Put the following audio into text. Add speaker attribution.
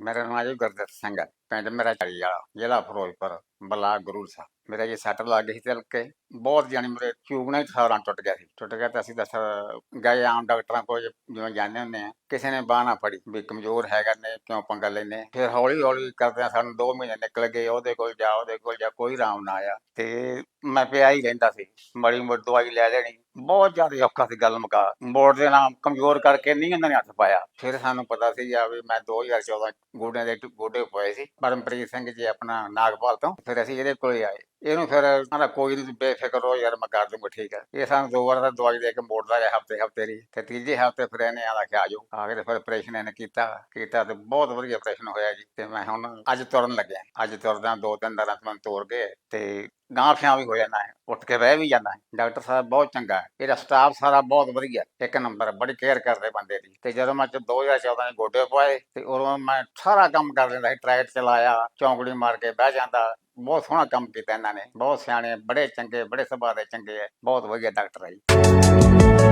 Speaker 1: ਮੇਰਾ ਨਾਮ ਜੀ ਗੁਰਦਿੱਤ ਸਿੰਘ ਹੈ, ਪਿੰਡ ਮੇਰਾ ਚੜੀ ਵਾਲਾ, ਜ਼ਿਲ੍ਹਾ ਫਿਰੋਜ਼ਪੁਰ ਬਲਾਕ ਗੁਰੂ ਸਾਹਿਬ। ਮੇਰਾ ਜੀ ਸੱਟ ਲੱਗ ਗਈ ਸੀ ਤਿਲ ਬਹੁਤ ਜਾਨੀ ਮੇਰੇ ਚੂਗਣਾ ਸਾਰਾ ਟੁੱਟ ਗਿਆ ਸੀ। ਟੁੱਟ ਗਿਆ ਤਾਂ ਅਸੀਂ ਦੱਸ ਗਏ ਆਮ ਡਾਕਟਰਾਂ ਕੋਲ ਜਿਵੇਂ ਜਾਂਦੇ ਹੁੰਦੇ ਆ, ਕਿਸੇ ਨੇ ਬਾਹ ਨਾ ਫੜੀ ਵੀ ਕਮਜ਼ੋਰ ਹੈਗਾ ਨੇ ਕਿਉਂ ਪੰਗਾ ਲੈਨੇ ਫਿਰ ਹੌਲੀ ਹੌਲੀ ਕਰਦੇ ਸਾਨੂੰ 2 ਮਹੀਨੇ ਨਿਕਲ ਗਏ, ਉਹਦੇ ਕੋਲ ਜਾ, ਉਹਦੇ ਕੋਲ ਜਾ, ਕੋਈ ਆਰਾਮ ਨਾ ਆਇਆ। ਤੇ ਮੈਂ ਪਿਆ ਹੀ ਰਹਿੰਦਾ ਸੀ, ਮੜੀ ਮੋਟੀ ਦਵਾਈ ਲੈ ਲੈਣੀ। ਬਹੁਤ ਜ਼ਿਆਦਾ ਔਖਾ ਸੀ ਗੱਲ ਮੁਕਾ। ਬੋਰਡ ਦੇ ਨਾਮ ਕਮਜ਼ੋਰ ਕਰਕੇ ਨਹੀਂ ਇਹਨਾਂ ਨੇ ਹੱਥ ਪਾਇਆ। ਫਿਰ ਸਾਨੂੰ ਪਤਾ ਸੀ ਆ ਵੀ ਮੈਂ 2014 ਗੋਡਿਆਂ ਦੇ ਗੋਡੇ ਪਏ ਸੀ। ਪਰਮਪ੍ਰੀਤ ਸਿੰਘ ਜੀ ਆਪਣਾ ਨਾਗਪਾਲ ਤੋਂ। ਫਿਰ ਅਸੀਂ ਇਹਦੇ ਕੋਲੇ ਆਏ। ਇਹਨੂੰ ਫਿਰ ਕਹਿੰਦਾ ਕੋਈ ਨਹੀਂ ਬੇਫਿਕਰ ਹੋ ਯਾਰ, ਮੈਂ ਕਰ ਦੂੰਗਾ, ਠੀਕ ਹੈ। ਇਹ ਸਾਨੂੰ ਦੋ ਵਾਰ ਦਾ ਦਵਾਈ ਦੇ ਕੇ ਮੋੜਦਾ ਰਿਹਾ ਹਫ਼ਤੇ ਹਫ਼ਤੇ ਦੀ। ਤੇ ਤੀਜੇ ਹਫ਼ਤੇ ਫਿਰ ਇਹਨੇ ਆਲਾ ਕਿ ਆਜੋ ਆ ਕੇ ਤੇ ਫਿਰ ਆਪਰੇਸ਼ਨ ਇਹਨੇ ਕੀਤਾ। ਕੀਤਾ ਤੇ ਬਹੁਤ ਵਧੀਆ ਆਪਰੇਸ਼ਨ ਹੋਇਆ ਜੀ। ਤੇ ਮੈਂ ਹੁਣ ਅੱਜ ਤੁਰਨ ਲੱਗਿਆ। ਅੱਜ ਤੁਰਦਾ ਦੋ ਤਿੰਨ ਦਿਨਾਂ ਤੋਂ ਤੋਰ ਗਏ। ਤੇ ਗਾਂ ਫਿਆਂ ਵੀ ਹੋ ਜਾਣਾ ਹੈ। ਉੱਠ ਕੇ ਬਹਿ ਵੀ ਜਾਂਦਾ ਹੈ। ਡਾਕਟਰ ਸਾਹਿਬ ਬਹੁਤ ਚੰਗਾ ਹੈ। ਇਹਦਾ ਸਟਾਫ ਸਾਰਾ ਬਹੁਤ ਵਧੀਆ ਇੱਕ ਨੰਬਰ ਬੜੀ ਕੇਅਰ ਕਰਦੇ ਬੰਦੇ ਦੀ। ਤੇ ਜਦੋਂ ਮੈਂ ਚ 2014 ਦੇ ਗੋਡੇ ਪਵਾਏ ਤੇ ਉਦੋਂ ਮੈਂ ਸਾਰਾ ਕੰਮ ਕਰ ਲੈਂਦਾ ਸੀ। ਟਰੈਕਟ ਚਲਾਇਆ, ਚੌਂਕੜੀ ਮਾਰ ਕੇ ਬਹਿ ਜਾਂਦਾ। ਬਹੁਤ ਸੋਹਣਾ ਕੰਮ ਕੀਤਾ ਇਹਨਾਂ ਨੇ। ਬਹੁਤ ਸਿਆਣੇ, ਬੜੇ ਚੰਗੇ, ਬੜੇ ਸੁਭਾਅ ਦੇ ਚੰਗੇ ਹੈ। ਬਹੁਤ ਵਧੀਆ ਡਾਕਟਰ ਹੈ ਜੀ।